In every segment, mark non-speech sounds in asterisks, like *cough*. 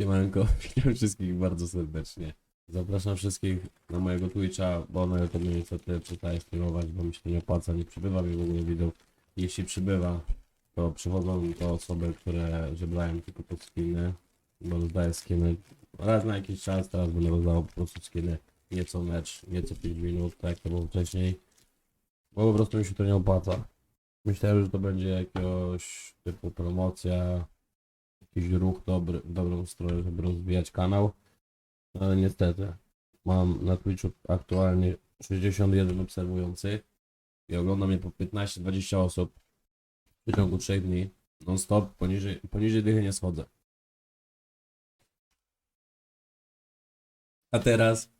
Siemanko, *laughs* witam wszystkich bardzo serdecznie. Zapraszam wszystkich na mojego Twitcha, bo na YouTube niestety przestaję streamować, bo mi się nie opłaca, nie przybywa mi w ogóle wideo. Jeśli przybywa, to przychodzą to osoby, które żebrają tylko pod skiny, bo rozdaję skiny raz na jakiś czas, teraz będę rozdawał po prostu skiny nieco mecz, nieco 5 minut, tak jak to było wcześniej, bo po prostu mi się to nie opłaca. Myślałem, że to będzie jakiegoś typu promocja, jakiś ruch dobry, w dobrą stronę, żeby rozwijać kanał. Ale niestety mam na Twitchu aktualnie 61 obserwujących i ogląda mnie po 15-20 osób w ciągu 3 dni non stop, poniżej, poniżej dychy nie schodzę. A teraz,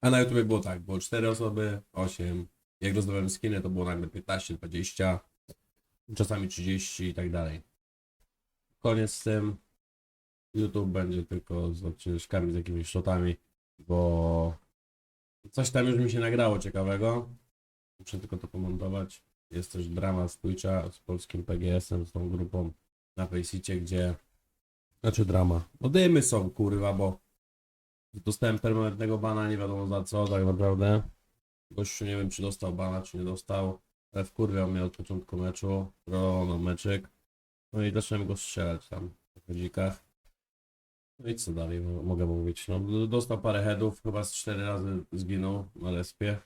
a na YouTube było tak, było 4 osoby, 8, jak rozdawałem skiny to było nagle 15, 20, czasami 30 i tak dalej koniec z tym. YouTube będzie tylko z odcinkami, z jakimiś shotami, bo coś tam już mi się nagrało ciekawego. Muszę tylko to pomontować. Jest też drama z Twitcha z polskim PGS-em, z tą grupą na Faceicie, gdzie... Znaczy drama. No dymy są, kurwa, bo dostałem permanentnego bana, nie wiadomo za co, tak naprawdę. Gościu nie wiem, czy dostał bana, czy nie dostał. Ale wkurwiał mnie od początku meczu. Rolo meczyk. No i zacząłem go strzelać tam w chodzikach. No i co dalej mo- mogę mówić? No dostał parę headów, chyba z cztery razy zginął na respie.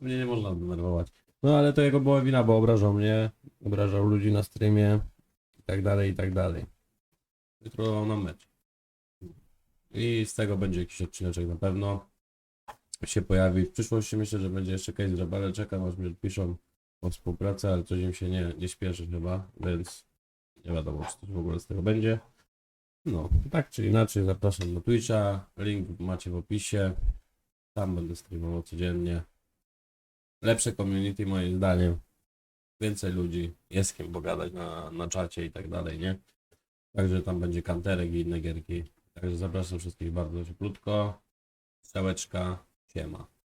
Mnie nie można denerwować. No ale to jego była wina, bo obrażał mnie, obrażał ludzi na streamie i tak dalej, i tak dalej. I trollował nam mecz. I z tego będzie jakiś odcineczek na pewno się pojawi. W przyszłości myślę, że będzie jeszcze case ale czekam aż mi odpiszą o współpracę, ale coś im się nie, nie śpieszy chyba, więc nie wiadomo, czy coś w ogóle z tego będzie. No, tak czy inaczej, zapraszam na Twitcha, link macie w opisie, tam będę streamował codziennie. Lepsze community moim zdaniem, więcej ludzi, jest kim pogadać na, na czacie i tak dalej, nie? Także tam będzie kanterek i inne gierki. Także zapraszam wszystkich bardzo cieplutko. Strzałeczka, siema.